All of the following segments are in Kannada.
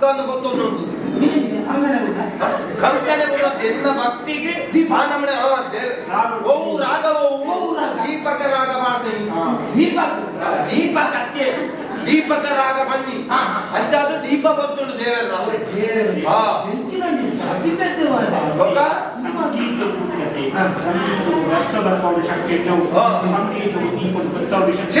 ಕಂಕನ ಗೊತ್ತೊಂದು ಕಂಕನೆ ಬರುವಂತ ಎಲ್ಲ ಭಕ್ತಿಗೆ ದೀಪಾನಮಣೆ ಓ ಆ ದೇವ್- ರಾಗ. ಓವು ರಾಗವವು ಓವು ರಾಗ. ದೀಪಕ ರಾಗ ಮಾಡ್ತೇನೆ ದೀಪ ದೀಪ ಕತ್ತೆ ದೀಪಕ ರಾಗ ಬನ್ನಿ. ಅಂತ ಅದು ದೀಪ ಬತ್ತುಂಡು ದೇವರ ನಾವು ಹಾ. ಗೊತ್ತಾ? ಸಂಗೀತ ಸಂಗೀತವು ವರ್ಷ ಬರ್ಕೊಂಡು ಶಕ್ತಿ. ಸಂಗೀತವು ದೀಪದ ಶಕ್ತಿ.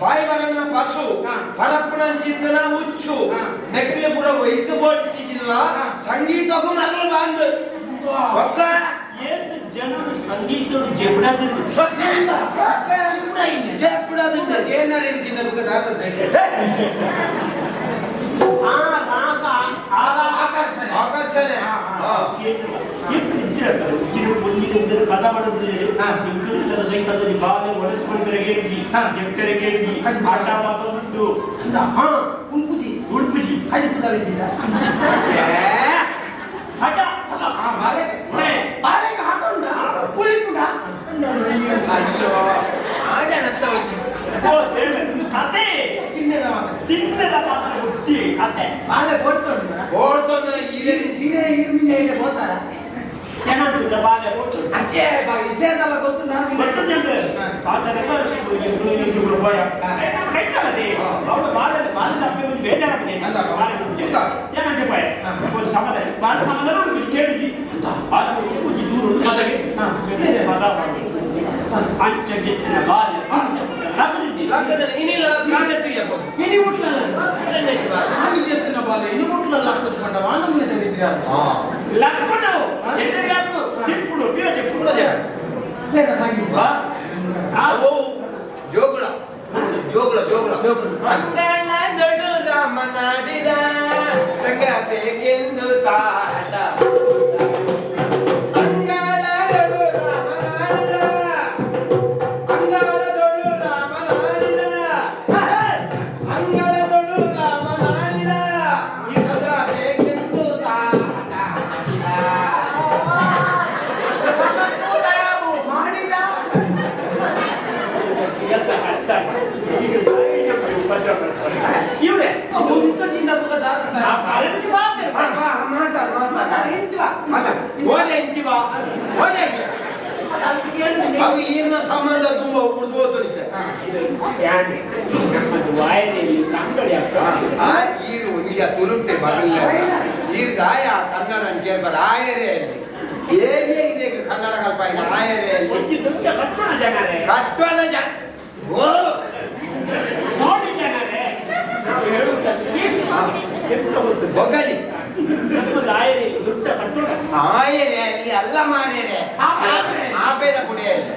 ಸಂಪದೆ ಗೊತ್ತುಂಟಾ? ನೆನಪಿನ. ಚಿತ್ತನ ಶ್ಲೋಕ ಬನ್ನನ್ನ ಶಿಶುರ್ವೇದಿ ಪಶುರ್ವೇದಿ ವೇದಿ ಸಂಗೀತಕ್ಕೂ ಮರಳು ಪಡೆಂದು ಒಕ್ಕ. ಏತ್ ಜನರು ಪರಪ್ಪನ ಮುಚ್ಚು ನೆಕ್ಲೆ ಪುರ ವೈದ್ಯ ಆಕರ್ಷಣೆ. ಸಂಗೀತಕ್ಕೂ ಹೇಳ್ತಾರೆ ಉಜ್ಜಿರು ಉಜ್ಜಿಗೆ ಉದ್ದರೆ ಪದ ಮಾಡಿದ್ರಲ್ಲಿ ಇಂಕ್ರಿಮೆಂಟಲ್ ಲೈಫಲ್ಲಿ ಬಾಳೆ ಒಳಸ್ಕೊಂಡ್ರೆ ಗೇರ್ಜಿ ಗೆಟ್ಟರೆ ಗೇರ್ಜಿ ಆಟ ಮಾತೊಂದು ಹಾ ಕುಂಕುಜಿ ಉಡುಪುಜಿ ಖಾಲಿ ಕುದಾರಿದ್ದೀರ ಹಠ ಬಾಳೆ ಬಾಳೆಗೆ ಹಾಕೊಂಡ ಕುಳಿ ಕೂಡ ಕತೆ ಚಿನ್ನದ ಚಿನ್ನದ ಪಾತ್ರ ಉಜ್ಜಿ ಕತೆ ಬಾಳೆ ಕೊಡ್ತೊಂಡ ಕೊಡ್ತೊಂದ್ರೆ ಇದೆ ಇದೆ ನೀರು ಮಿನ್ನೆ ಇದೆ ಹೋತಾರ ಏನಾಗ್ತದೆ ಬಾಲೆ ಕೊಟ್ಟು ಗೊತ್ತು ಜನರು ಪಾತ್ರಕ್ಕೆ ಇಬ್ರು ಇಬ್ರು ಭಯ ಕೈತಲ್ಲದೆ ಅವ್ರು ಬಾಲಲ್ಲಿ ಬಾಲದ ಅಪ್ಪೆ ಒಂದು ಬೇಜಾರಾಗಿದೆ ಅಲ್ಲ, ಬಾಲೆ ಕೊಟ್ಟು ಇಲ್ಲ. ಏನಂತೆ ಭಯ ಒಂದು ಸಮಾಧಾನ ಬಾಲ ಸಮಾಧಾನ ಒಂದು ಕೇಳಿಜಿ ಅದು ಒಂದು ದೂರ ಕದಗೆ ಪದ ಅಂಚ ಗೆತ್ತಿನ ಬಾಲೆ ಲಗ್ನದಲ್ಲಿ ಲಗ್ನ ನೀನಿಲ್ಲ ಕಾಣೆತ್ತು ಯಾಕೋ ಹಾ ಲಗ್ನವು ಎಚ್ಚರಿಕೆ ಚಿಪ್ಪುಡು ಬೀರ ಚಿಪ್ಪುಡು ಅವು ಜೋಗುಳ ಜೋಗುಳ ಜೋಗುಳ ಜೋಗುಳ. ಅಂಗಣ ದೊಡ್ಡ ರಾಮನಾಡಿದ ರಂಗ ಬೇಕೆಂದು ಸಾದ ಓಲೆ ಅವು ಸಂಬಂಧ ತುಂಬಾ ಆಗ್ತದೆ ಆ ಈರು ಈಗ ತುರುಕ್ತೆ ಬರಲಿಲ್ಲ ಈಗ ಆಯ ಕನ್ನಡ ಕೇಳ್ಬಾರ ಆಯರೇ ಅಲ್ಲಿ ಹೇಗೆ ಇದೆ ಕನ್ನಡ ಕಲ್ಪ? ಇಲ್ಲ ಆಯರೇ ಅಲ್ಲಿ ಕಟ್ಟಣ ಜನ. ಓ! ನೋಡಿ ಜನರೇ. ಹೊಗಳಿ ಆಯರೇ ಅಲ್ಲಿ ಅಲ್ಲ ಮಾರೇರೆ ಆಪೇದ ಕುಡಿಯಲ್ಲಿ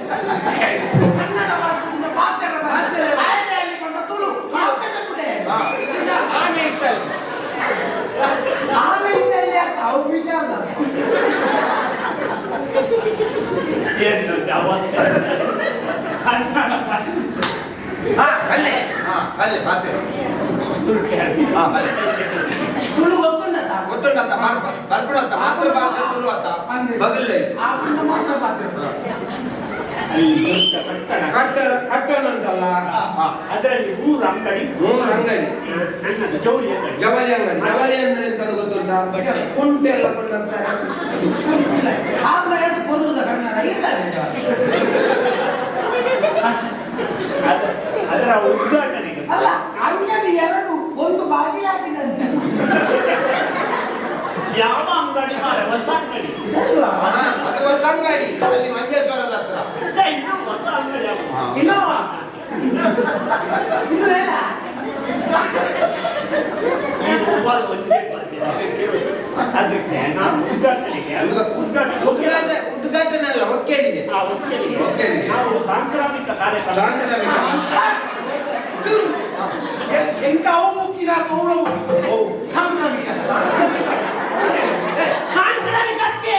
ಹಾ ಇದನ್ನ ಆನೆ ಇಟ್ಟಲ್ಲಿ ಏನು ಅವಸ್ಥೆ ಕನ್ನಡ ಹಾ ಕಲ್ಲೆ. ಹಾ ಕಲ್ಲೆ ಹಾಕಿ ಹಾ ಕಲ್ಲೆ. ದೊಡ್ಡ ಕಟ್ಟಣ ಕಟ್ಟಡ ಕಟ್ಟಡ ಉಂಟಲ್ಲ ಅದರಲ್ಲಿ ಮೂರು ಅಂಗಡಿ ಮೂರು ಅಂಗಡಿ ಜವಳಿ ಅಂಗಡಿ ಜವಳಿ ಅಂದ್ರೆ ಎಂತ ಕುಂಟೆ ಎಲ್ಲ ಕೊಂಡಂತಾರೆ ಅದ- ಅದರ ಉದ್ಘಾಟನೆ ಅಲ್ಲ ಅಂಗಡಿ ಎರಡು ಒಂದು ಬಾಗಿಲಾಗಿದಂತೆ ಯಾವ ಅಂಗಡಿ ಮಾರೆ? ಹೊಸ ಅಂಗಡಿ. ಅದು ಹೊಸ ಅಂಗಡಿ. ಅಲ್ಲಿ ಮಂಜೇಶ್ವರದ ಹತ್ರ. ಇನ್ನೂ ಹೊಸ ಅಂಗಡಿ ಇನ್ನೋವಾ ಇನ್ನು ಏನ ಉದ್ಘಾಟನೆ. ಅಲ್ಲ ಒಟ್ಟಿಗೆ. ನಾವು ಸಾಂಕ್ರಾಮಿಕ ಕಾರ್ಯಕ್ರಮ. ಸಾಂಕ್ರಾಮಿಕ. ಚೂರು. ಎ- ಎಂಕ ಅವು ಮುಖ್ಯ ಸಾಂಕ್ರಾಮಿಕ. ಸಾಂಕ್ರಾಮಿಕಕ್ಕೆ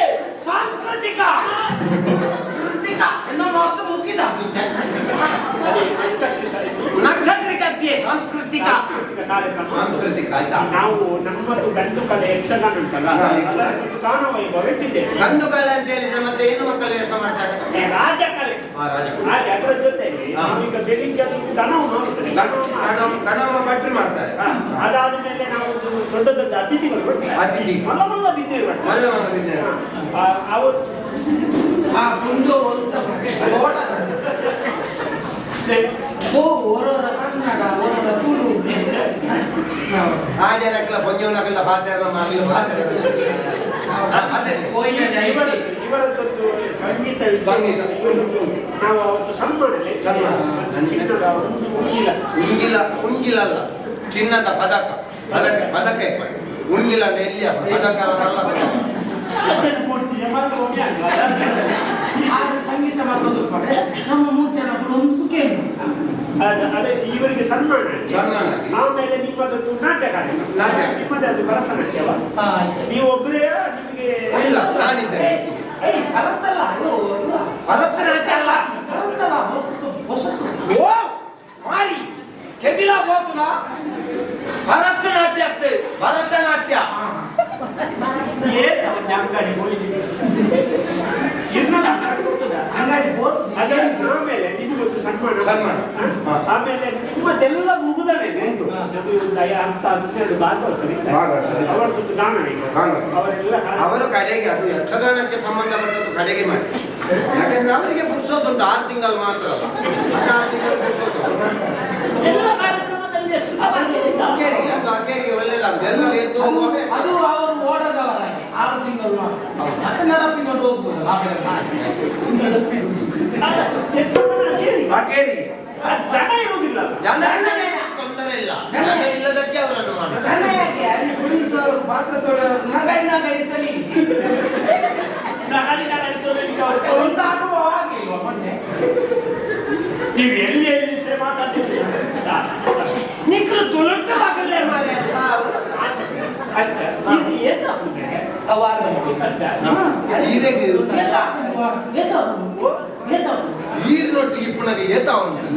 ಸಾಂಸ್ಕೃತಿಕ. ಸಾಂಸ್ಕೃತಿಕ ಎನ್ನುವ ಅರ್ಥ ಮುಗಿದ. ಸಾಂಸ್ಕೃತಿಕ ಸಾಂಸ್ಕೃತಿಕ. ಕಾರ್ಯಕ್ರಮ ಸಾಂಸ್ಕೃತಿಕ ಆಯ್ತಾ? ನಾವು ನಮ್ಮದು ಗಂಡು ಕಲೆ ಯಕ್ಷಗಾನ ಉಂಟಲ್ಲ ಕಾಣ ವೈಭವ ಇಟ್ಟಿದ್ದೇವೆ ಗಂಡು ಕಲೆ ಅಂತ ಹೇಳಿದ್ರೆ ಮತ್ತೆ ಹೆಣ್ಣು ಮಕ್ಕಳು ಯೋಚನೆ ಮಾಡ್ತಾರೆ? ರಾಜ ಕಲೆ ಆ, ರಾಜ. ಅದರ ಜೊತೆಗೆ. ನಾವೀಗ ಬೆಳಿಗ್ಗೆ ಅದು ದನವು ನೋಡ್ತೇವೆ ಗಣವ ಭಟ್ರು ಮಾಡ್ತಾರೆ ಹಾ, ಅದಾದ ಮೇಲೆ ನಾವು ಒಂದು ದೊಡ್ಡ ದೊಡ್ಡ ಅತಿಥಿಗಳು ಅತಿಥಿ. ಮಲ್ಲ ಮಲ್ಲ ಬಿದ್ದೇವೆ ಮಲ್ಲ ಮಲ್ಲ ಬಿದ್ದೇವೆ. ಅವರು ಆ ಓ ಓರೋರ ಕನ್ನಡ ಓರೋರ ತುಳು. ಮಾಡಲು ಇವರ ಇವರದ್ದೊಂದು ಸಂಗೀತ ಸಂಗೀತ. ಇವರದ್ದು ನಾವು ಅವತ್ತು ಸನ್ಮಾನ ಸನ್ಮಾನ. ಚಿನ್ನದ ಉಂಗಿಲ ಉಂಗಿಲಲ್ಲ ಚಿನ್ನದ ಪದಕ. ಪದಕ ಪದಕ ಇಪ್ಪತ್ತು. ಯಾಕೆ? ಆದ್ರೆ ಸಂಗೀತ ಮಾಡೋದು ಕಡೆ ನಮ್ಮ ಮೂರ್ತಿ ಒಂದು ಕೇಳಿ ಅದ- ಅದೇ ಇವರಿಗೆ ಸನ್ಮಾನ ಸನ್ಮಾನ. ಆಮೇಲೆ ನಿಮ್ಮದೊಂದು ನಾಟಕ. ನಿಮ್ಮದೇ ಅದು ಭರತನಾಟ್ಯವ ನೀವು ಒಬ್ಬರೇ ನಿಮಗೆ ಇಲ್ಲ ನಾನಿದ್ದೆ. ಏಯ್ ಭರತಲ್ಲ ಭರತನಾಟ್ಯ ಅಲ್ಲ. ಭರತಲ್ಲ ಹೊಸತು ಹೊಸತು ಓ ಮಾರಿ ಕೆಬಿಲ ಬೋತುನ ಭರತನಾಟ್ಯ ಅತ್ತೆ ಭರತನಾಟ್ಯ ಏನ್ ಅವನ ಅಂಗಡಿ ಹೋಗಿ ಇನ್ನೊಂದು ಅಂಗಡಿ ಗೊತ್ತದ ಹಂಗಾಗಿ ಹೋದ್ ಅದೇ ಆಮೇಲೆ ನಿಮಗೊಂದು ಸನ್ಮಾನ ಸನ್ಮಾನ. ಹಾ. ಹಾ. ಆಮೇಲೆ ನಿಮ್ಮದೆಲ್ಲ ಮುಗಿದ ಮೇಲೆ ಉಂಟು. ಐ- ಹತ್ತು ಹನ್ನೆರಡು ಭಾಗವತರು. ಅವರದ್ದು ಗಾನ ಅವರೆಲ್ಲ ಅವರು ಕಡೆಗೆ ಅದು ಯಕ್ಷಗಾನಕ್ಕೆ ಸಂಬಂಧಪಟ್ಟದ್ದು ಕಡೆಗೆ ಮಾಡಿ. ಯಾಕೆಂದ್ರೆ ಅವರಿಗೆ ಪುರುಷೋತ್ತುಂಟು ಆರು ತಿಂಗಳು ಮಾತ್ರ ಅಲ್ಲ. ಆರು ತಿಂಗಳು ಪುರುಷೋತ್ತು ಎಲ್ಲ ಕಾರ್ಯಕ್ರಮದಲ್ಲಿ ಅವರಿಗೆ ಅಕ್ಕೇರಿಗೆ ಒಳ್ಳೇದಾಗುತ್ತೆ ಎಲ್ಲರೂ ಎದ್ದು ಹೋಗುವಾಗ ಅದು ಅವರು ಓಡದವರಾಗಿ ಆರು ತಿಂಗಳು ಮಾತ್ರ. ಮತ್ತೆ ನಡಪಿಕೊಂಡು ಹೋಗ್ಬೋದಲ್ಲ? ಕೇಳಿ. ಜನ ಇರುವುದಿಲ್ಲ. ಜನ ತೊಂದರೆ ಇಲ್ಲ. ಜನ ಇಲ್ಲದಕ್ಕೆ ಅವರನ್ನು ಮಾಡಿ. ಜನ ಯಾಕೆ? ಅಲ್ಲಿ ಕುಳಿತವರು ಪಾತ್ರ ತೊಳೆಯವರು ನಗಡಿ ನಗಡಿಸಲಿ ನಗಡಿ ನಗಡಿ ಸೋಲಿಗೆ ಅವರು ಒಂದು ಅನುಭವ ಆಗಿಲ್ವಾ ಮೊನ್ನೆ? ನೀವು ಎಲ್ಲಿ ಎಲ್ಲಿ ಸೇ ಮಾತಾಡ್ತಿದ್ದೀರಿ? ಸಾಕು. ನಿಖಲು ತುಳುಟ ಮಗಲೇ ಅಷ್ಟೇ. ಏನು ಏತಾವು ಈರಿನೊಟ್ಟಿಗೆ ಇಪ್ಪುನಗೆ ಏತ ಉಂಟಿಲ್ಲ ಇನ್ನ ವಯಸ್ಸು ಕಾರ್ಯಕ್ರಮ ಮಗ ಅಂಚೆಗೆ ಕೇಳಿ ನಾಳೆ ಬರ್ತೀಯ ಏತಾಪುಡು ಈಗ್ಲ ಹಾಗೆಲ್ಲ ಏತಾ ಉಂಟು.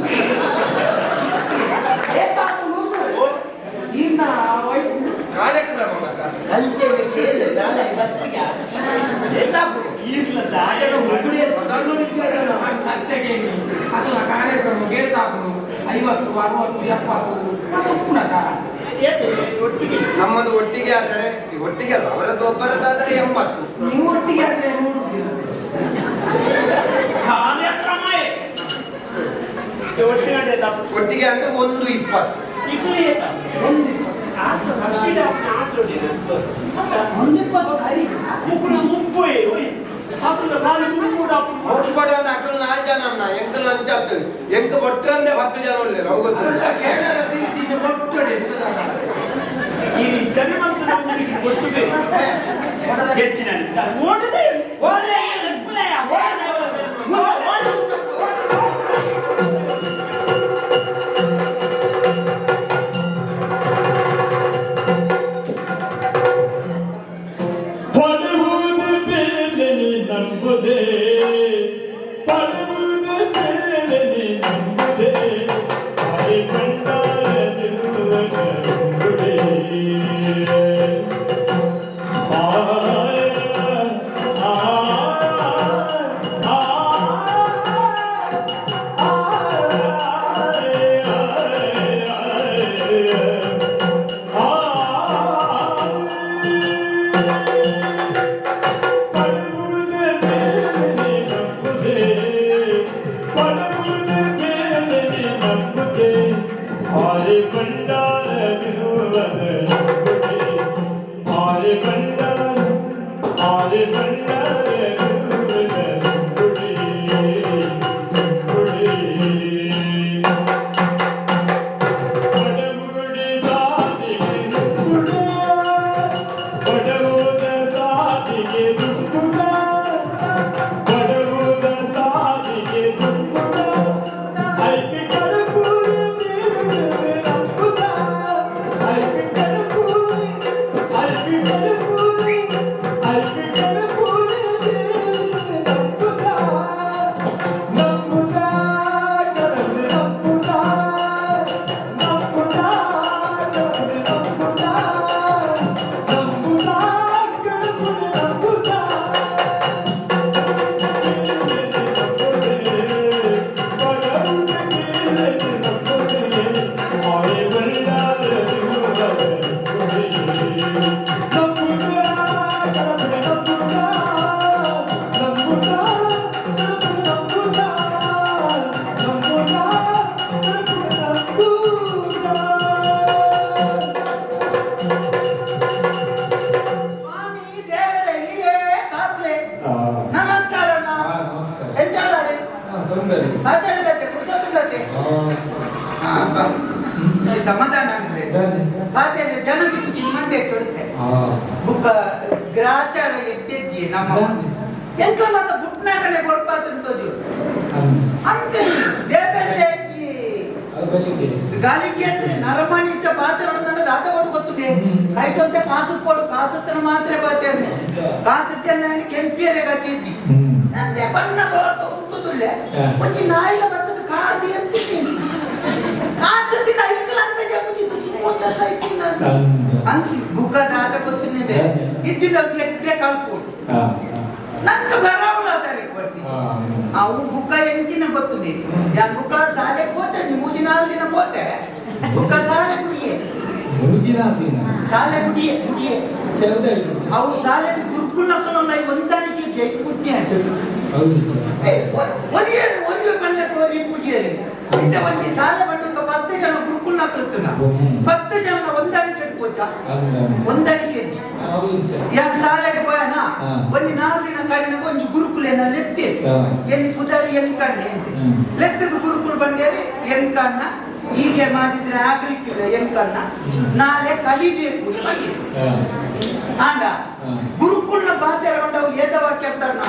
ಸದಾನು ಸತ್ಯಗೆ ಅದರ ಕಾರ್ಯಕ್ರಮ ಗೇತಾಪುರು ಐವತ್ತು ಅರವತ್ತು ಎಪ್ಪತ್ತು ಒಟ್ಟಿಗೆ? ನಮ್ಮದು ಒಟ್ಟಿಗೆ ಆದರೆ ಒಟ್ಟಿಗೆ ಅಲ್ಲ ಅವರದ್ದು ಒಬ್ಬರದಾದರೆ ಎಂಬತ್ತು. ನೀವು ಒಟ್ಟಿಗೆ ಆದರೆ ಕಾರ್ಯಕ್ರಮ ಒಟ್ಟಿಗೆ ಅಂದ್ರೆ ತಪ್ಪು. ಒಟ್ಟಿಗೆ ಅಂದ್ರೆ ಒಂದು ಇಪ್ಪತ್ತು ಇದು ಏನು? ಒಂದು ಆತ ಕಟ್ಟಿದ ಅವನ ಆಟೋಡಿದ. ಒಂದು ಇಪ್ಪತ್ತು ಕರಿ ಮುಕ್ಕುನ ಮುಪ್ಪುಯೇ, ಓಯ್. ಸಾಕುಲ ಸಾಲಿ ಮುಕ್ಕುಡ ಅಪ್ಪು. ಒಬ್ಬಡ ಅಕ್ಕಲು ನಾಲ್ಕು ಜನ ಅನ್ನ ಎಂಕಲ್ ಅಂಚಾತು ಎಂಕ ಬೊಟ್ರಂದೆ ಹತ್ತು ಜನ ಒಳ್ಳೆ ಅವತ್ತು ಕೇರಳ ತಿರುಚಿದ ಕೊಟ್ಟಡೆ ಈ ಜನಮಂತ ನಮ್ಮನಿಗೆ ಗೊತ್ತಿದೆ. ಹೆಚ್ಚಿನ ಓಡದೆ ಒಳ್ಳೆ ಬಲಿಗೆ ಅಂದ್ರೆ ನರಮಣಿ ನರಮಣಿತ ಪಾತ್ರ ಆಯ್ತು ಅಂತ ಕಾಸು ಕೊಡು ಕಾಸತ್ತನ ಮಾತ್ರ ಬಾತೇನೆ ಕಾಸತ್ತನ್ನ ಕೆಂಪಿಯರೆ ಗತಿ ಇದ್ದಿ. ನಂದೆ ಬಣ್ಣ ಉಂಟುದುಲ್ಲೆ ಹಾ. ಒಂಜಿ ನಾಯಿಲ ಬತ್ತದ ಕಾರ್ ಬಿ ಅನ್ಸಿದ್ದೀನಿ ಕಾಸತ್ತಿನ ಐಕಲ ಅಂತ ಮೋಟರ್ ಸೈಕಲ್ ತಂದ. ಅನ್ಸಿ ಬುಕ್ಕ ದಾತ ಗೊತ್ತಿನಿದೆ ಹಾ. ಇದ್ದಿಲ್ಲ ಕಲ್ಪು ನಂಗೆ ಬರೋ ಅವು ಬುಕ್ಕ ಎಂಚಿನ ಗೊತ್ತದೆ ಯಾ ಬುಕ್ಕ ಶಾಲೆ ಪೋತೆ ಮೂಜಿ ನಾಲ್ಕು ದಿನ ಪೋತೆ ಬುಕ್ಕ ಶಾಲೆ ಕುಡಿಯೆ. ಮುರುಜಿನ ದಿನ? ಶಾಲೆ ಕುಡಿಯೆ ಕುಡಿಯೆ. ಅವು ಸಾಲೆ ಗುರುಕುಲ್ ನಕ್ಕಲೊಂದ ಒಂದಾನಿಕೆ ಜೈ ಹೌದು. ಒಲಿಯ ಒಲಿಯ ಬಣ್ಣ ಕೋರಿ ಪೂಜೆಯಲ್ಲಿ ಇಂಥ ಒಂದು ಶಾಲೆ ಬಂದು ಪತ್ತು ಜನ ಗುರುಕುಲ್ ನಕ್ಕಲತ್ತನ. ಪತ್ತು ಜನ ಒಂದಾನಿಕೆ ಇಟ್ಕೋಚ ಒಂದಾನಿಕೆ ಯಾಕೆ ಶಾಲೆಗೆ ಹೋಯನ. ಒಂದು ನಾಲ್ಕು ದಿನ ಕಾರಿನ ಒಂದು ಗುರುಕುಲೇನ ಲೆತ್ತಿ. ಎಲ್ಲಿ ಪೂಜಾರಿ ಎಲ್ಲಿ ಕಣ್ಣೆ ಲೆಕ್ಕದ ಗುರುಕುಲ್ ಗುರುಕುಲ್ ಎನ್ ಕಣ್ಣ. ಹೀಗೆ ಮಾಡಿದ್ರೆ ಆಗ್ಲಿಕ್ಕಿಲ್ಲ ಎನ್ ಕಣ್ಣ. ನಾಳೆ ಕಲಿಬೇಕು ಆಂಡ. ಗುರುಕುಲ್ನ ಬಾಧ್ಯರ ಬಂಡವು ಏದವ ಕೆತ್ತಣ್ಣ.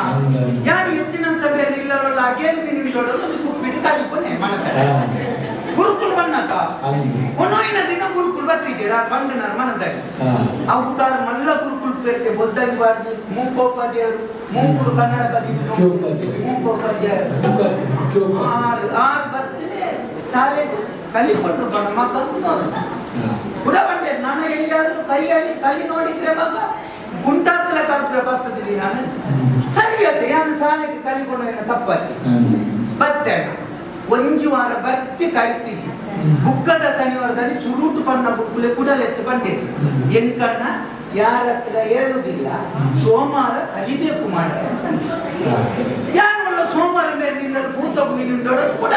ಯಾರು ಹೆಚ್ಚಿನ ಸಭೆಯಲ್ಲಿ ಇಲ್ಲವಲ್ಲ ಅಗೇನು ನಿಮಿಷಗಳು ಕುಪ್ಪಿಟ್ಟು ಕಲಿಪನೆ ಹಾ. ಗುರುಕುಲ್ ಬಣ್ಣಕ್ಕ ಕೊನೋಯಿನ ದಿನ ಗುರುಕುಲ್ ಬರ್ತಿದ್ದೀರಾ ಬಂಡನ ಮನದಲ್ಲಿ ಆ ಅವು ಕಾರ ಮಲ್ಲ ಗುರುಕುಲ್ ಪೇರ್ತೆ ಬೊದ್ದಾಗಿ ಬಾರ್ದು ಮೂಕೋಪಾಧ್ಯಾಯರು ಮೂಕುಡು ಕನ್ನಡ ಕಲಿತು ಕ್ಯೋಪಾಧ್ಯಾಯರು. ಮೂಕೋಪಾಧ್ಯಾಯರು. ಆರ್ ಬರ್ತಿದೆ ಆರು ಬರ್ತೀನಿ ಶಾಲೆಗೆ ಕಲಿಕೊಂಡ್ರು ಬಣ್ಣ ಮಕ್ಕಳು ಕೂಡ ಬಂಡೆ ನಾನು ಎಲ್ಲಿಯಾದ್ರೂ ಕೈಯಲ್ಲಿ ಕಲಿ ನೋಡಿದ್ರೆ ಮಗ ಗುಂಟಾತ್ತಲ ಕರ್ಪೆ ಬರ್ತದಿರಿ ನಾನು. ಸರಿ ಆಯ್ತು ಯಾನು ಶಾಲೆಗೆ ಕಲಿಕೊಂಡು ಏನೋ ತಪ್ಪಾಯ್ತು ಅಂದ ಬತ್ತೆ ಒಂಜು ವಾರ ಬತ್ತಿ ಕರಿತೀವಿ. ಬುಕ್ಕದ ಶನಿವಾರದಲ್ಲಿ ಸುರುಟು ಪಣ್ಣ ಬುಕ್ಕುಲೆ ಕುಡಲೆತ್ತು ಹ್ಮ್. ಎಂಕಣ್ಣ ಯಾರ ಹತ್ರ ಹೇಳುವುದಿಲ್ಲ ಸೋಮವಾರ ಕಲಿಬೇಕು ಮಾಡ ಆ ಯಾರು ಸೋಮವಾರ ಮೇಲೆ ನಿಲ್ಲಲು ಭೂತ ಮೀನುಂಡೋಡು ಕೂಡ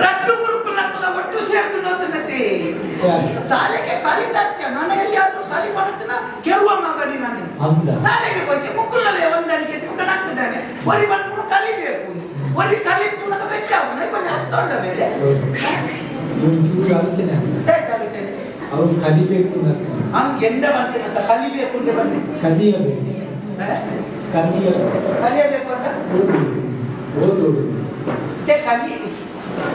ರಟ್ಟು ಗುರುಕುಲ ಕುಲ ಒಟ್ಟು ಸೇರ್ದು ನೋತನತೆ. ಶಾಲೆಗೆ ಕಲಿತತ್ಯ ನಾನು ಎಲ್ಲಿಯಾದ್ರೂ ಕಲಿ ಮಾಡುತ್ತಿನ ಕೆರುವ ಮಗನಿ ನಾನು. ಶಾಲೆಗೆ ಬಗ್ಗೆ ಮುಕ್ಕುಲಲ್ಲೇ ಒಂದನಿಗೆ ತಿಳ್ಕೊಂಡಾಗ್ತಿದ್ದಾನೆ ಬರಿ ಬಂದ್ಬಿಟ್ಟು ಕಲಿಬೇಕು. ಕಲಿತು ನನಗೆ ಬೆಚ್ಚ ಕೊಂಚ ಹತ್ತೊಂಡ ಮೇಲೆ ಇವ್ನು ಚೂರು ಆಲೋಚನೆ ಬೇಕಾಗುತ್ತೇನೆ ಅವ್ರು ಕಲಿಬೇಕು ಅಂತ ಹಂಗೆ ಎಂದ ಬಂತೇನೆ ಅಂತ ಕಲಿಬೇಕು ಅಂತ ಬನ್ನಿ ಕಲಿಯಬೇಕು ಕಲಿಯಬೇಕು ಕಲಿಯಬೇಕು ಅಂತ ಓದುವುದು ಕಲಿ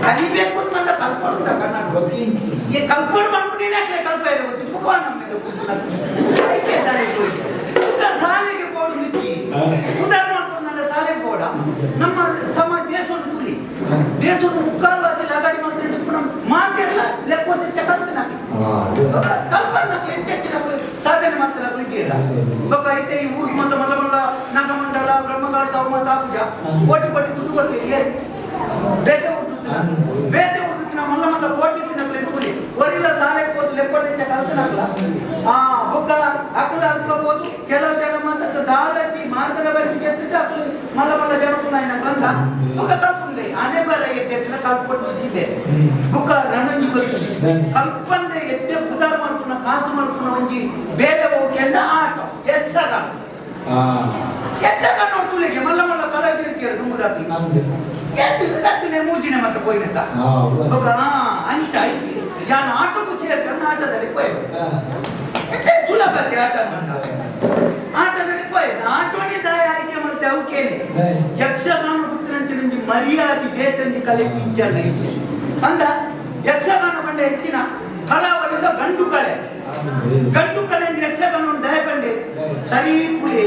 ಕಲಿಬೇಕು ಅಂತ ಮಂಡ ಅಂತ ಕನ್ನಡ ಈ ಕಲ್ಪಡು ಮಾಡ್ಕೊಂಡು ಯಾಕೆ ಕಲ್ಪ ಇರಬಹುದು ಮುಖವಾಡ ನಮ್ಗೆ ಮಿಕ್ಕಿ. ಉದಾಹರಣೆ ಮಾಡ್ಕೊಂಡು ನನ್ನ ಶಾಲೆಗೆ ಬೋರ್ಡ ನಮ್ಮ ಸಮಾಜ ದೇಶವನ್ನು ತುಳಿ ಹಾ. ದೇಶವನ್ನು ಮುಕ್ಕಾಲು ವಾಸಿ ಲಗಾಡಿ ಮಾತ್ರ ನಮ್ಮ ಮಾತೆಲ್ಲ ಲೆಕ್ಕೊಂಡೆ ಚಕಲ್ತನ ಕಲ್ಪನೆ ನಕ್ಲು ಹೆಚ್ಚೆಚ್ಚು ನಕ್ಲು ಸಾಧನೆ ಮಾತ್ರ ನಕ್ಲು ಇದ್ದೀರ ಬೊಕ್ಕ ಐತೆ ಈ ಊರು ಮತ ಮಲ್ಲ ಮಲ್ಲ ನಾಗಮಂಡಲ ಬ್ರಹ್ಮಗಾಳ ಸೌಮ ತಾಪುಜ ಕೋಟಿ ಕೋಟಿ ದುಡ್ಡು ಕೊಡ್ತೀವಿ ಬೇಟೆ ಹುಟ್ಟುತ್ತಿನ ಬೇಟೆ ಹುಟ್ಟುತ್ತಿನ ಮಲ್ಲ ಮಲ್ಲ ಕೋಟಿ ತಿನ್ನಕ್ಲು ಎತ್ಕೊಳ್ಳಿ ಒರಿಲ್ಲ ಶಾಲೆಗೆ ಹೋದು ಲೆಕ್ಕೊಂಡೆ ಕಲ್ತನಕ್ಲ ಆ ಬೊಕ್ಕ ಅಕ್ಕಲ ಅನ್ಕೋಬಹುದು ಕೆಲವು ಜನ ಮಾತ್ರ ದಾರತಿ ಮಾರ್ಗದ ಬಗ್ಗೆ ಎತ್ತಿದ್ದು ಅಕ್ಕಲು ಮಲ್ಲ ಮಲ್ಲ ಜನಕ್ಕೂ ಅಂತ ಬೊಕ್ಕ ಕಲ್ಪಂದೆ ಅನೆ ಬರ ಎತ್ತಿನ ಕಲ್ಪಟ್ಟು వచ్చిందే ಹ್ಮ್. ಬುಕ್ಕ ನನಂಜಿ ಬರ್ತದೆ ಹ್ಮ್. ಕಲ್ಪಂದೆ ಎಡ್ಡೆ ಪುದಾರ ಮಾಡ್ಕೊಂಡ ಕಾಸು ಮಾಡ್ಕೊಂಡ ಒಂಜಿ ಬೇಲೆ ಹೋಗ್ಯಂಡ ಆಟ ಎಸ್ಸಗ ಆ ಎಸ್ಸಗ ನೋಡ್ತುಲಿಗೆ ಮಲ್ಲ ಮಲ್ಲ ಕಲ ತಿರ್ತಿಯರು ತುಂಬುದಾಕಿ ಅಂದ ಎದ್ದು ಕಟ್ಟಿನೆ ಮೂಜಿನೆ ಮತ್ತೆ ಪೋಯ್ನಂತ ಆ ಹೌದು. ಬೊಕ್ಕ ಆ ಅಂಚ ಐತಿ ಯಾನ್ ಆಟಕ್ಕೂ ಸೇರ್ಕಂಡ ಆಟದಲ್ಲಿ ಪೋಯ್ ಸುಲಭತೆ ಆಟ ಮಂಡ ಆಟದಲ್ಲಿ ಪೋಯ್ ಆಟೋನಿ ದಾಯ ಆಯ್ಕೆ ಮತ್ತೆ ಅವಕೇನೆ ದಾಯ. ಯಕ್ಷಗಾನ ಪುತ್ರಂಚಿನ ಮರ್ಯಾದೆ ಬೇತಂಜಿ ಕಲೆ ಪಿಂಚಲ್ಲ ಇತ್ತು ಅಂದ ಯಕ್ಷಗಾನ ಬಂಡ ಹೆಚ್ಚಿನ ಕಲಾವಳಿದ ಗಂಡು ಕಲೆ ಗಂಡು ಕಲೆ ಯಕ್ಷಗಾನ ದಯ ಬಂಡೆ ಸರಿ ಪುಳಿ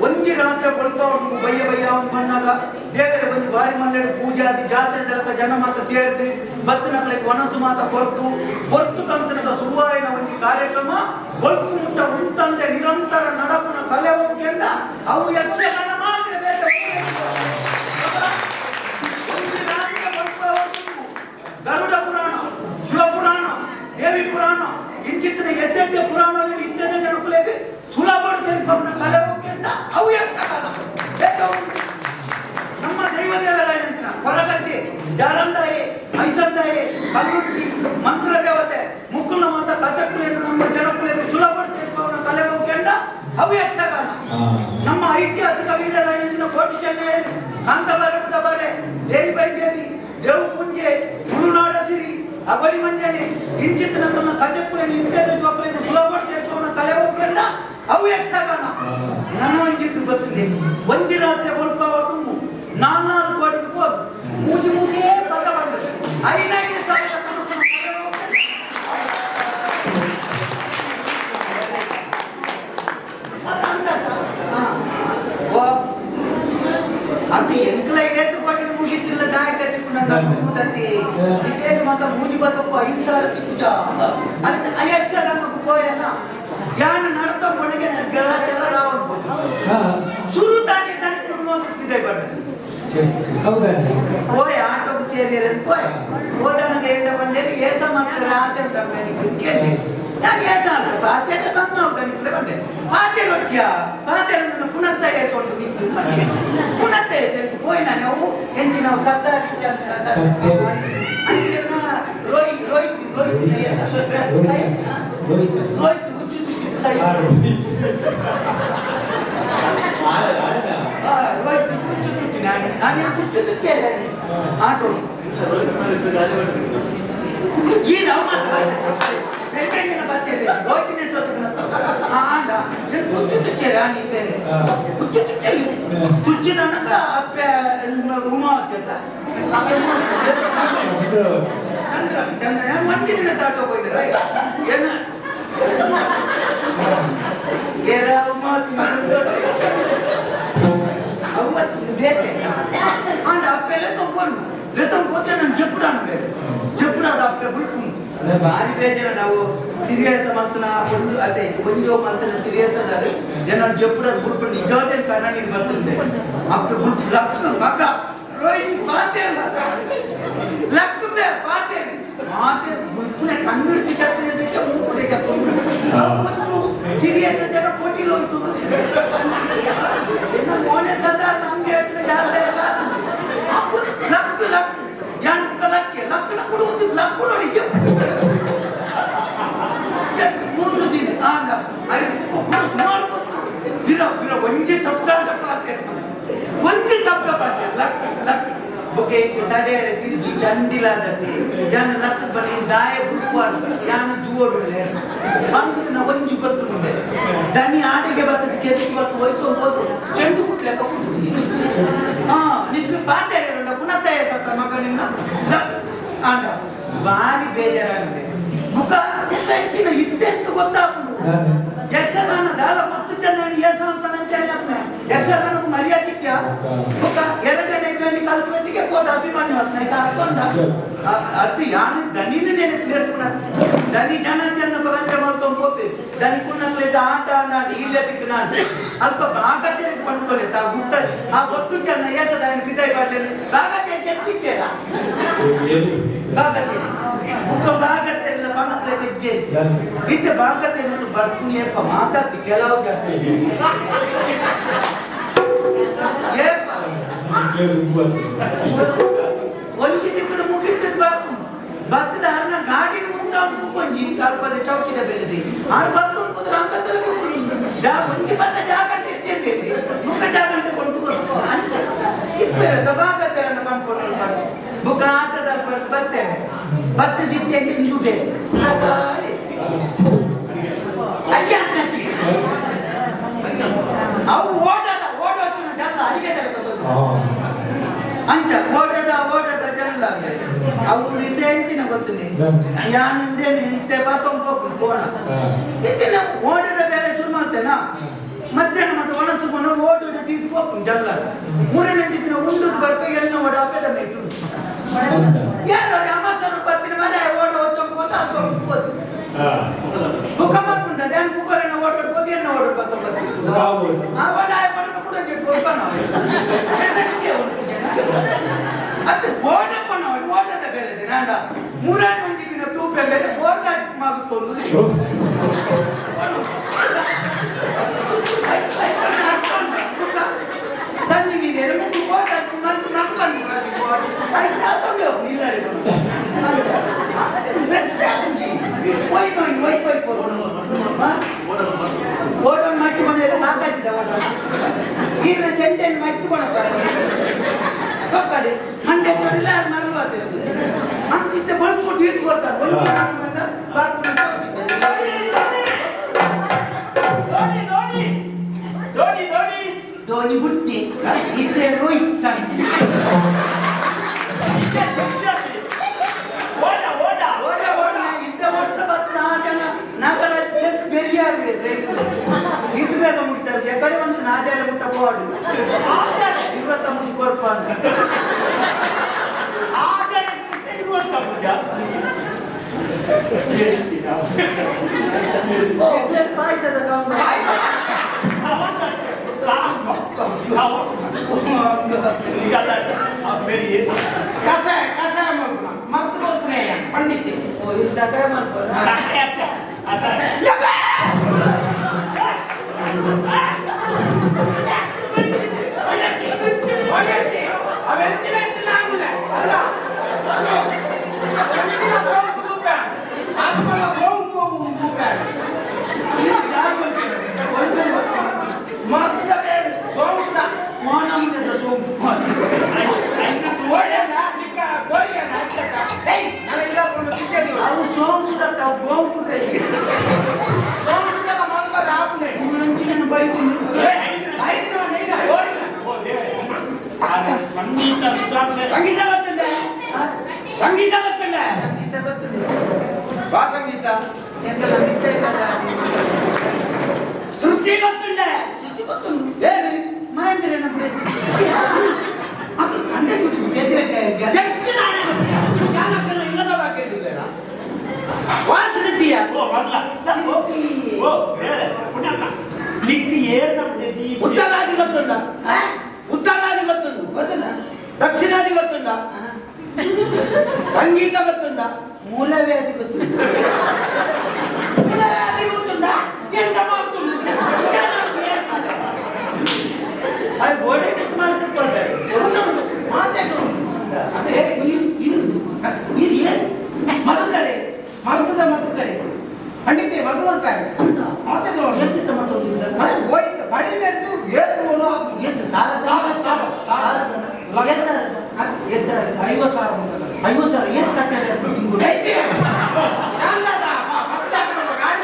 ಒಂಜಿ ರಾತ್ರಿ ಬಂತು ಅವ್ನು ಬಯ್ಯ ಬಯ್ಯ ಅವ್ನು ಬಂದಾಗ ದೇವರ ಒಂದು ಬಾರಿ ಮಲ್ಲೆಡು ಪೂಜೆ ಆದಿ ಜಾತ್ರೆ ತನಕ ಜನ ಮಾತ ಸೇರ್ದು ನಕಲೆ ಕೊನಸು ಮಾತ ಕೊರ್ತು. ಹೊತ್ತು ಕಂತನದ ಸುರುವಾಯಿನ ಒಂದು ಕಾರ್ಯಕ್ರಮ ಹೊತ್ತು ಮುಟ್ಟ ಉಂಟಂತೆ ನಿರಂತರ ನಡಪುನ ಕಲೆ ಹೋಗಿಲ್ಲ ಅವು ಯಕ್ಷಗಾನ ಮಾತ್ರ ಒಂದು ಗರುಡ ಪುರಾಣ ಶಿವಪುರಾಣ ದೇವಿ ಪುರಾಣ, ಇಂಚಿತ್ತಿನ ಎಡ್ಡೆಡ್ಡೆ ಪುರಾಣ ಇಂದನೆ ಜನಕುಲೆಗೆ ಸುಲಭ ಕಲೆ ಆದ್ದರಿಂದ ಅವು ಯಕ್ಷಗಾನ ನಮ್ಮ ದೈವದೇವರ ನೆಂಚಿನ ಕೊರಗಜ್ಜಿ ಜಾರಂದಾಯಿ ಮೈಸಂದಾಯಿ ಕಲ್ಲುಟ್ಟಿ ಮಂತ್ರ ದೇವತೆ ಮುಕ್ಕುಲ ಮಾತ ಕಥಕ್ಕುಲಿಯನ್ನು ನಮ್ಮ ಜನಕ್ಕುಲಿಯನ್ನು ಸುಲಭವನ್ನು ತಲೆ ಹೋಗ್ಕೊಂಡ ಅವು ನಮ್ಮ ಐತಿಹಾಸಿಕ ವೀರರ ನೆಂಚಿನ ಕೋಟಿ ಚೆನ್ನೈ ಕಾಂತವರಪದ ಬಾರೆ ದೇವಿ ಬೈದೇವಿ ದೇವು ಪುಂಜೆ ಗುರುನಾಡ ಸಿರಿ ಅಗಲಿ ಮಂಜಾಣಿ ಇಂಚಿತನ ಕಥಕ್ಕುಲಿಯನ್ನು ಇಂತ್ಯದ ಜೋಕಲಿನ ಸುಲಭ ಕಲೆ ಹೋಗ್ಕೊಂಡ ಅವು ಯಕ್ಷಗಾನ ನನ್ನ ಒಂಜಿಟ್ಟು ಗೊತ್ತಿದೆ ಒಂಜಿ ರಾತ್ರಿ ಸ್ವಲ್ಪ ತುಂಬ ನಾಲ್ನಾರು ಕೋಟಿಗೆ ಹೋದು ಮೂಜಿ ಮೂಜಿಯೇ ಪದ ಬಂದದ್ದು ಐನೈದು ಸಾವಿರ ಕನಸನ್ನ ಕಲೆ ಹೋಗ್ರಲ್ಲ. ಅದು ಅಂದದ್ದ? ಹಾ. ಓ, ಅದು ಎಂಕ್ಲ ಏತು ಕೊಟ್ಟು ಮುಗಿತಿಲ್ಲ ದಾಯಿ ಕಟ್ಟಿಕೊಂಡು ನನ್ನ ಮೂದತ್ತಿ ಇದೇನು ಮಾತ ಮೂಜಿ ಬತ್ತಪ್ಪ ಐದು ಸಾವಿರ ತಿಕ್ಕುಜ ಅಂತ ಅಯ್ಯಕ್ಷ ನಮಗೆ ಪೋಯನ ಯಾನ ನಡತ ಮಣಿಗೆ ಗಲಾಚಾರ ರಾವಣ ಸುರು ತಾನೆ ತಾನೆ ಕುರುಮೋದು ಬಿದೆ ಬಡ ಹೌದಾ ಓಯ್ ಆಟೋಗೆ ಸೇರಿದ್ರೆ ಓಯ್ ಓದನಗೆ ಎಂಡ ಬಂದೆ ಏಸ ಮಾಡ್ತಾರೆ ಆಸೆ ಅಂತ ಕೇಳಿ ನಾನು ಏಸ ಅಂತ ಪಾತ್ರೆ ಬಂದು ಹೋಗ್ತಾನೆ ಬಂದೆ ಪಾತ್ರೆ ಹೊಟ್ಟಿಯ ಪಾತ್ರೆ ಪುನತ್ತ ಏಸ ಒಂದು ನಿಂತು ಪುನತ್ತ ಏಸ ಹೋಯ್ ನಾನು ಅವು ಎಂಜಿ ನಾವು ಸತ್ತ గుచ్చి సై ఆ రోహిత్ ఆడ ఆడ రోయి గుచ్చి గుచ్చి నాని నాని గుచ్చి గుచ్చి ఆటో ಈ ನಾವು ಮಾತ್ರ ಬರ್ತೇವೆ ಗೋಯ್ತಿನ ಆಂಡ నేను కుచ్చు తుచ్చారా నీ పేరు కుచ్చు తుచ్చలి తుచ్చినాక అప్ప ఉమా వచ్చేట చంద్ర చంద్ర మంచి ದಿನ ದಾಟೋಗೋಯ್ತು అంటే ఆ పిల్లతో పోను లేతో పోతే నేను చెప్పుడాను పేరు చెప్పుడాను ఆ పిల్లలు భారీ పేజీలు నువ్వు సీరియల్స్ మంతున ఒళ్ళు అంటే ఒళ్ళు మంతున సీరియల్స్ అన్నారు నేను చెప్పుడాను గుర్తు నిజాటే కన్నా నీకు బతుంది అప్పుడు గుర్తు లక్షణం మగ్గ రోహిణి పాతే లక్ష్మే పాతే మాతే గుర్తునే కన్నుడి చెత్త ముందు ಸೀರಿಯಸ್ ಜನ ಪೋಟಿಲ್ ಹೋಯ್ತು ಮೋನೆ ಸದಾ ನಮ್ಗೆ ಎಟ್ಟು ಜಾಸ್ತಿ ಲಕ್ ಲಕ್ ಎಂಟು ಲಕ್ಕೆ ಲಕ್ಕನ ಕೊಡುವುದು ಲಕ್ಕು ನೋಡಿ ಮುಂದು ದಿನ ಆಗ ಬಿರ ಬಿರ ಒಂಜಿ ಶಬ್ದ ಪಾತೆ ಒಂಜಿ ಶಬ್ದ ಪಾತೆ ಲಕ್ ಲಕ್ ಬೊಕೆ ತಡೆ ತಿರುಗಿ ಚಂದಿಲಾದತ್ತೆ ಯಾನ ಲಕ್ ಬಲಿ ದಾಯ ಬುಡ್ವಾದ ಯಾನ ಜುವಡುಲೆ ಸಂತಿನ ಒಂಜಿ ಬತ್ತು ಮುಂದೆ. ದನಿ ಆಟಿಗೆ ಬತ್ತದ ಕೆತ್ತಿ ಬತ್ತು ಹೋಯ್ತು ಹೋದು ಚೆಂಡು ಕುಟ್ಲೆಕ್ಕ ಹಾ ನಿನ್ನ ಪಾಂಡೆ ಇರೋಣ ಪುನಃ ಸತ್ತ ಮಗ ನಿನ್ನ. ಲಕ್ ಆಂಡ ಭಾರಿ ಬೇಜಾರಾಗಿದೆ. ಮುಖ ಮುಖ ಹೆಚ್ಚಿನ ದಾಲ ಯಕ್ಷಗಾನ ದಾಲ ಗೊತ್ತು ಚೆನ್ನಾಗಿ ಏಸ మర్యాదకి ఒక ఎరగడైతే కలుపుకుంటే పోద అభిమానం వస్తున్నాయి కాకుండా అది. యాని దానిని నేను నేర్పుకున్నాను దాని జనాన్ని అన్న భగవంత మొత్తం పోతే? దానికి ఉన్నట్లయితే ఆట నాడు ఇల్లెదికి నాడు అల్ప బాగా తెలియక పడుకోలేదు ఆ గుర్త ఆ గొత్తు చెన్న వేస దానికి ఇదే పడలేదు బాగా నేను చెప్పించేలా బాగా ముఖం బాగా తెలియదు పనులు ఇచ్చేది ఇంత బాగా తెలియదు బతుకుని యొక్క మాత దిగేలా ಒಂಜಿ ತಿಕ್ಕಡು ಮುಗಿತದ ಬರ್ಪು ಭತ್ತದ ಹರ್ನ ಗಾಡಿ ಮುಂದ ಕೊಂಜಿ ಅಲ್ಪದ ಚೌಕಿದ ಬೆಳೆದಿ ಆರು ಬತ್ತು ಉಂಟು ರಂಗ ತಲುಪು ಜಾ ಒಂಜಿ ಬಂದ ಜಾಗಂಟೆ ಎತ್ತಿದ್ದೇನೆ ಮುಖ ಜಾಗಂಟೆ ಕೊಟ್ಟು ಇಪ್ಪೆರ ಭಾಗತ್ತೆಲ್ಲ ಕಣ್ಕೊಂಡು ಬುಕ್ಕ ಆಟದ ಬರ್ತೇವೆ ಭತ್ತ ಜಿತ್ತೆಗೆ ಇಂದುದೆ ಅಡ್ಗೆ ಅಂಚ ಓಡದ ಓಡದ ಜಲ್ಲ ಅವು ರಿಸೆಂಚಿನ ಗೊತ್ತಿದೆ ಯಾನಿಂದೆ ನಿಂತೆ ಬಾತೊಂಬ ಕೋಣ ಇತ್ತಿನ ಓಡದ ಬೇರೆ ಶುರು ಮಾಡ್ತೇನ? ಮಧ್ಯಾಹ್ನ ಮತ್ತೆ ಒಣಸುಕೊಂಡು ಓಡಿ ತೀರ್ಕೋಪು ಜಲ್ಲ ಮೂರನೇ ದಿನ ಉಂಡು ಬರ್ಬೇಕು ಎಣ್ಣೆ ಓಡ ಅಪ್ಪದ ಮೇಟು ಯಾರು ಅಮಾಸರು ಬರ್ತೀನಿ ಮನೆ ಓಡ ಹೊತ್ತೊಂಬೋದು ಅನ್ಕೊಂಡು ಬುಕ್ಕ ಮಾಡ್ಕೊಂಡು ಅದೇನು ಬುಕ್ಕರನ್ನ ಓಡ್ಬಿಡ್ಬೋದು ಎಣ್ಣೆ ಓಡ್ಬೋದು ಆ ಓಡ ಆಯ್ಕೊಂಡು ಕೂಡ ಜಿಟ್ಬೋದು ಅದು ಓಡಪ್ಪ ನೋಡಿ ಓಡದ ಬೆಳೆದೆ ನಾಡ ಮೂರನೇ ಒಂದು ದಿನ ತೂಪ ಬೇರೆ ಓದ ಮಾಗುತ್ತೊಂದು ತನ್ನಿ ನೀನು ಎರಡು ಓದ ಓಡೋನ್ ಮಾಡ್ಕೊಂಡು ಹಾಕಾಕಿದ್ದ ಈಗಿನ ಜಂಟೆನ್ ಮೈತ್ಕೊಳಕ ಹೋಗ್ತಾರೆ. ಮಂಡೆ ತೊಡಿಲ್ಲ ಅದು ಮರಬಾರ್ದು ಅಂತ ಇಷ್ಟ ಬಂದ್ಬಿಟ್ಟು ಈಟ್ ಬರ್ತಾರೆ ಧೋನಿ ಬುಟ್ಟಿ ಇದ್ದೇ ರೋಹಿತ್ ಸರ್ ಮುಟ್ತಾರೆ ಎಕಡೆ ಒಂದು ನಾದ್ಯಾರ ಮುಟ್ಟ ಹೋಡು ಆದರೆ ಇವತ್ತ ಮುಟ್ಟಿ ಕೊರ್ಪ ಅಂತ ಆದರೆ ಇರುವಂತ ಪೂಜ ಹೇಳ್ತೀರಾ? ಇದ್ರಲ್ಲಿ ಪಾಯಸದ ಕಾಂಬ ಅವಾಗ ಕಾಮ. ಅವ- ಇದಲ್ಲ, ಆ ಬೇರೆ ಏನು? ಕಸ ಕಸ ಮಗ್ನ ಮರ್ತು ಕೊಡ್ತೇನೆ ಪಂಡಿಸಿ ಓ ಇದು ಸಕಾಯ ಮಾಡ್ಬೋದು ಸಕ್ಕರೆ కదా గోంపుతాయి గోంపుతాక మొన్న రాపునే నుంచి నేను బయట సంగీత సంగీత వస్తుండే సంగీత వస్తుండే సంగీత వస్తుండే బా సంగీత శృతి వస్తుండే శృతి వస్తుంది ఏది మహేంద్ర అప్పుడు అంటే కొంచెం గజ గజ ವಾಸನಿದ್ದೀಯ ಓ ಮೊದಲ ಓ ಬೇರೆ ಪುಣ್ಯಕ್ಕ ನಿಕ್ಕೆ ಏನು ಬಿಡಿ ಉತ್ತರಾದಿ ಗೊತ್ತುಂಟ ಉತ್ತರಾದಿ ಗೊತ್ತುಂಟು ಗೊತ್ತಿಲ್ಲ ದಕ್ಷಿಣಾದಿ ಗೊತ್ತುಂಟ ಸಂಗೀತ ಗೊತ್ತುಂಟ ಮೂಲವೇ ಅದು ಗೊತ್ತಿಲ್ಲ ಉತ್ತರಾದಿ ಗೊತ್ತುಂಟ ಎಂತ ಮಾಡ್ತುಂಟು ಅದು ಗೋಡೆ ಟಿಕ್ ಮಾಡ್ಲಿಕ್ಕೆ ಬರ್ತಾರೆ ಒಂದೊಂದು ಮಾತೆಗಳು ಅದೇ ನೀರು ನೀರು ನೀರು ಏನು ಮಧುಕರೆ ಮರ್ತದ ಮಧುಕರೆ ಖಂಡಿತ ಮಧು ಅಂತಾರೆ ಮಾತೆಗಳು ಎಂತ ಮಾತಾಡುದಿಲ್ಲ ಅದು ಹೋಯ್ತು ಕಡಿಮೆ ಇತ್ತು ಏತು ಒಂದು ಆತು. ಎಂತ ಸಾಲ ಸಾಲ, ಸಾಲ, ಸಾಲ. ಎಷ್ಟು ಸಾಲ ಎಷ್ಟು ಸಾಲ ಐವತ್ತು ಸಾವಿರ ಬಂದದ. ಐವತ್ತು ಸಾವಿರ ಎಷ್ಟು ಕಟ್ಟಾರೆ ತಿಂಗಳು ಐತಿ. ಎಲ್ಲದ ಮ- ಮತ್ತೆ ಹಾಕ್ಕೊಂಡು ಗಾಡಿ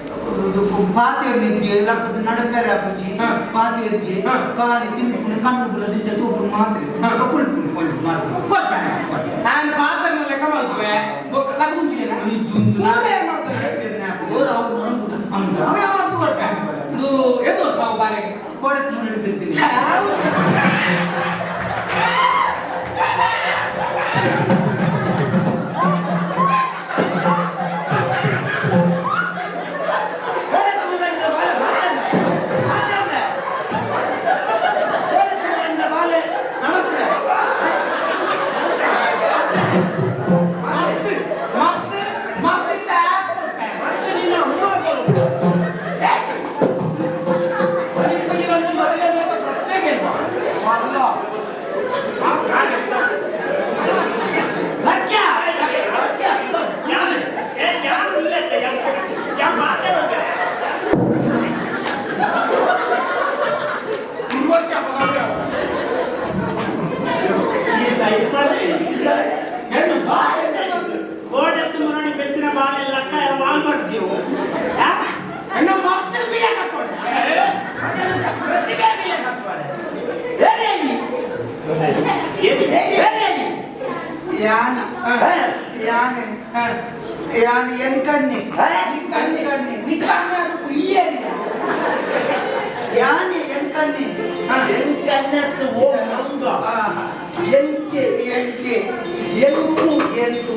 ಮಂಡಿಗೆ ಮತ್ತೆ ಗೊತ್ತಿದ್ಯೆ ಇರು ಮುಂಜಾನೆ ಸಾರಿದ್ದೆ. ಅಣ್ಣ ನೀನು ಸಕ್ಕರೆ ಬಾಯಿ ಕಣ್ಣು ಜೇನು ಏನು ಗೊತ್ತಾ? ಏನು ನಿನ್ನ ತಲೆ ಅಣ್ಣ, ನೀನು ಮತ್ತೆ ಮಾತೆಗಳು ಕೊಡ್ಬಾರ ಮಾತೆಗಳ ಮದ್ದು ಕೊಡ್ಬೇಕು ಅನ್ಕೊಂಡು ಇದನ್ನೆಲ್ಲ ಸಿಗದೆ ಅಣ್ಣ ಏನಿಲ್ಲ ಇವರಿಗೆ ಎನ್ನ ಎನ್ನ ಅಕ್ಕನ ಮದುವೆಗೆ ಪಾತಿಯರ್ನೆಲ್ಲ ಇದ್ದೆ ಪಾತಿಯರ್ನಿದ್ದೆ ಲಕ್ಕದ ನಡಪೇರೆ ಹಾಕುಜಿ ಹ. ಪಾತಿಯರ್ಗೆ ಹ. ಪಾಲಿ ತಿನ್ಪುಣ ಕಣ್ಣು ಬುಲದಿಂದ ತೂಪುಣ ಮಾತ್ರೆ ಹ. ಕುಲ್ಪುಣ ಒಂದು ಮಾತ್ರ ಕೊಡ್ಬೇಕು ನಾನು ಪಾತ್ರ ಲೆಕ್ಕ ಮಾಡ್ತೇವೆ ಲಗ್ನ ಈ ಯಾನ ಎನ್ ಕಣ್ಣಿ? ಕಣ್ಣಿ ಕಣ್ಣಿ. ಯಾನೆ ಎನ್ ಕಣ್ಣಿ? ಎನ್ ಕಣ್ಣತ್ತು ಓ ಮಂಗ ಎಂಕೆ ಎಂಕೆ? ಎಂಕು ಎಂಕು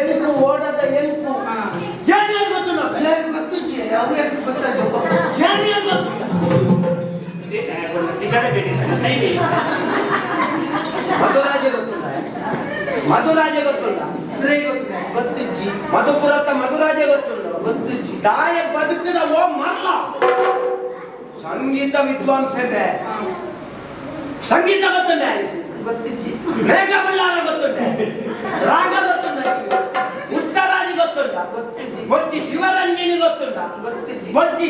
ಎಂಕು ಓಡದ ಎಂಕು ಯಾರು ಗೊತ್ತಿಲ್ಲ ಅವ್ರಿಗೆ ಗೊತ್ತಾಗ ತಿಗಡೆ ಬೇಡಿ ಗೊತ್ತು ಮಧುರಾಜ ಗೊತ್ತಿಲ್ಲ ಮಧುರಾಜೆ ಗೊತ್ತುಂಟ? ಗೊತ್ತು ಗೊತ್ತಿಜ್ಜಿ ಮಧುಪುರತ್ತ ಮಧುರಾಜೆ ಗೊತ್ತುಂಟ ಗೊತ್ತಿಜ್ಜಿ ದಾಯ ಬದುಕಿನ ಓ ಮಲ್ಲ ಸಂಗೀತ ವಿದ್ವಾಂಸೆ ಸಂಗೀತ ಗೊತ್ತುಂಟ ಗೊತ್ತಿಜ್ಜಿ ಮೇಘ ಬಳ್ಳಾರ ಗೊತ್ತುಂಟ ರಾಗ ಉತ್ತರಾದಿ ಗೊತ್ತುಂಟ ಗೊತ್ತಿಜ್ಜಿ ಶಿವರಂಜಿನಿ ಶಿವರಂಜನಿ ಗೊತ್ತುಂಟ ಗೊತ್ತಿಜ್ಜಿ ಗೊತ್ತಿ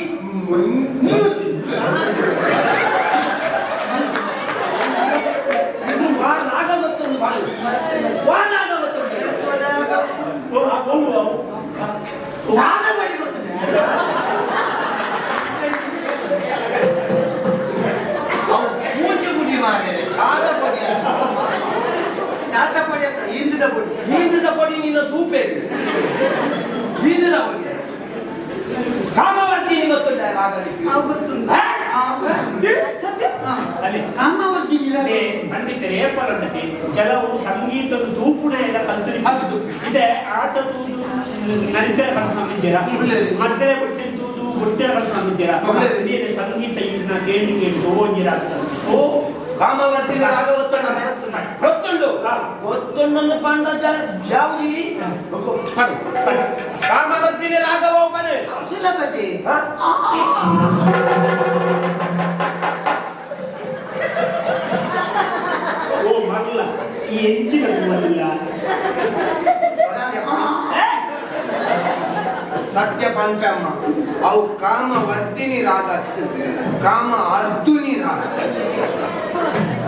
ಇದು ವಾ ರಾಗ ವಾ ರಾಗ ಗೊತ್ತುಂಟು ಬಡಿ ಗೊತ್ತಿಲ್ಲ ಅವು ಪೂಜೆ ಬುಡಿ ಮಾರೇನೆ ಚಾದ ಪೊಡಿ. ಚಾದ ಬಡಿ ಅಂತ ಹಿಂದಿದ ಬಡಿ ಹಿಂದಿನ ಪೊಡಿ ನಿನ್ನ ತೂಪೆ. ಹಿಂದಿನ ಪೊಡಿ ಕಾಮವರ್ತಿ ಗೊತ್ತಿಲ್ಲ ಆಗಲಿ ಗೊತ್ತುಂಟು. ಕೆಲವು ಸಂಗೀತದ ತೂಪುಣ ಎಲ್ಲ ಹೌದು. ಇದೆ ಆಟ ತೂದು ನರಿತರ ಕಲ್ತು ಬಟ್ಟೆ ಒಳ್ಳೆದು. ಮತ್ತೆ ಬುಟ್ಟೆ ತೂದು ಬಟ್ಟೆ. ನೀನು ಸಂಗೀತ ಇದನ್ನ ಕೇಳಿ ಕೇಳಿ ಹೋಗಿರ ಓ ಕಾಮವರ್ತಿನ ರಾಗ. ಗೊತ್ತುಂಡನ್ನು ಪಂಡ. ಯಾವ್ದು ಕಾಮವರ್ತಿನಿ ರಾಗ ಹೋಗ್ಬನೆ ಶಿಲಪತಿ ಈ ಹೆಂಚಿನ ಹೂವಲ್ಲ ಸತ್ಯ ಪಂಚಮ್ಮ ಅವು ಕಾಮ ವರ್ಧಿನಿ ರಾಗ ಕಾಮ ಅರ್ಧುನಿ ರಾಗ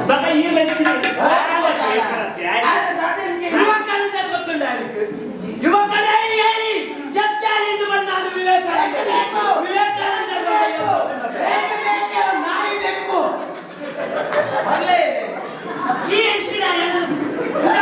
ಬಕ ಈ ಹೆಂಚಿನ ಯುವಕರಿಂದ ಗೊತ್ತುಂಟ ಅವರಿಗೆ? ಯುವಕರೇ ಹೇಳಿ 원래 이해했지 나는